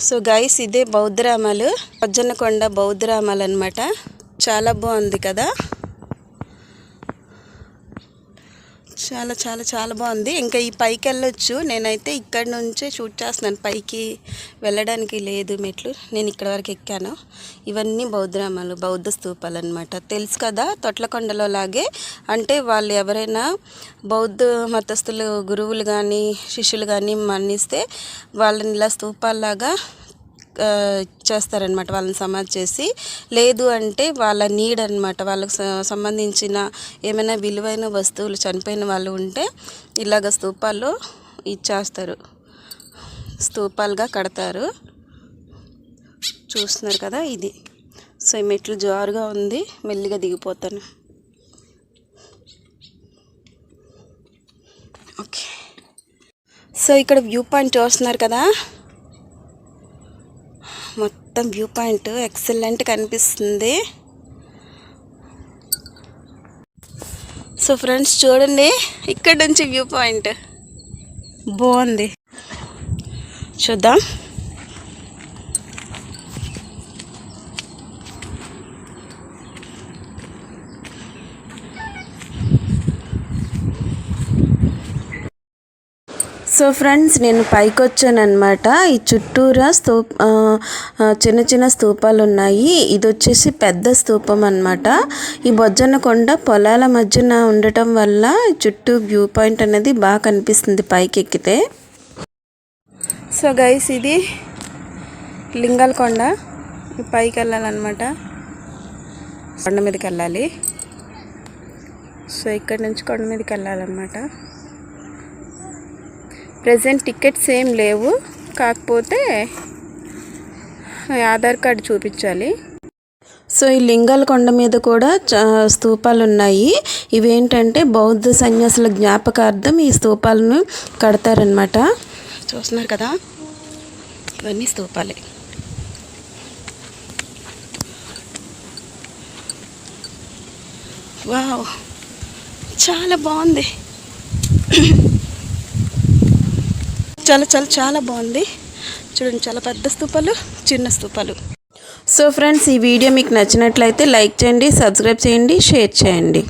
So guys ఇదే బౌద్ధరామాలు. పజ్జన్నకొండ బౌద్ధరామాలు అనమాట చాలా బాగుంది కదా? చాలా చాలా చాలా బాగుంది. ఇంకా ఈ పైకి వెళ్ళొచ్చు. నేనైతే ఇక్కడ నుంచే షూట్ చేస్తున్నాను. పైకి వెళ్ళడానికి లేదు మెట్లు. నేను ఇక్కడ వరకు ఎక్కాను. ఇవన్నీ బౌద్ధరామాలు బౌద్ధ స్తూపాలు అనమాట తెలుసు కదా తొట్లకొండలో లాగే అంటే వాళ్ళు ఎవరైనా బౌద్ధ మతస్థులు గురువులు కానీ శిష్యులు కానీ మన్నిస్తే వాళ్ళని ఇలా స్తూపాల్లాగా చేస్తారనమాట వాళ్ళని సమాధి చేసి. లేదు అంటే వాళ్ళ నీడ్ అనమాట వాళ్ళకి సంబంధించిన ఏమైనా విలువైన వస్తువులు చనిపోయిన వాళ్ళు ఉంటే ఇలాగ స్తూపాల్లో ఇచ్చేస్తారు. స్తూపాలుగా కడతారు. చూస్తున్నారు కదా ఇది. సో ఈ మెట్లు జారుగా ఉంది. మెల్లిగా దిగిపోతాను. ఓకే. సో ఇక్కడ వ్యూ పాయింట్ చూస్తున్నారు కదా. మొత్తం వ్యూ పాయింట్ ఎక్సలెంట్ కనిపిస్తుంది. సో ఫ్రెండ్స్ చూడండి ఇక్కడ నుంచి వ్యూ పాయింట్. బాగుంది. చూద్దాం. సో ఫ్రెండ్స్ నేను పైకి వచ్చానమాట ఈ చుట్టూరా స్తూప చిన్న చిన్న స్తూపాలు ఉన్నాయి ఇది వచ్చేసి పెద్ద స్తూపం అనమాట ఈ బొజ్జన్న కొండ పొలాల మధ్యన ఉండటం వల్ల ఈ చుట్టూ వ్యూ పాయింట్ అనేది బాగా కనిపిస్తుంది పైకి ఎక్కితే సో గైస్ ఇది లింగాల కొండ. పైకి వెళ్ళాలన్నమాట కొండ మీదకి వెళ్ళాలి సో ఇక్కడ నుంచి కొండ మీదకి వెళ్ళాలన్నమాట ప్రజెంట్ టికెట్స్ ఏం లేవు. కాకపోతే ఆధార్ కార్డు చూపించాలి. సో ఈ లింగాల కొండ మీద కూడా చా స్తూపాలు ఉన్నాయి ఇవేంటంటే బౌద్ధ సన్యాసుల జ్ఞాపకార్థం ఈ స్తూపాలను కడతారనమాట చూస్తున్నారు కదా? ఇవన్నీ స్తూపాలే వావ్! చాలా బాగుంది. చాలా చాలా చాలా బాగుంది. చూడండి చాలా పెద్ద స్థూపాలు చిన్న స్థూపాలు సో ఫ్రెండ్స్ ఈ వీడియో మీకు నచ్చినట్లయితే లైక్ చేయండి సబ్స్క్రైబ్ చేయండి షేర్ చేయండి.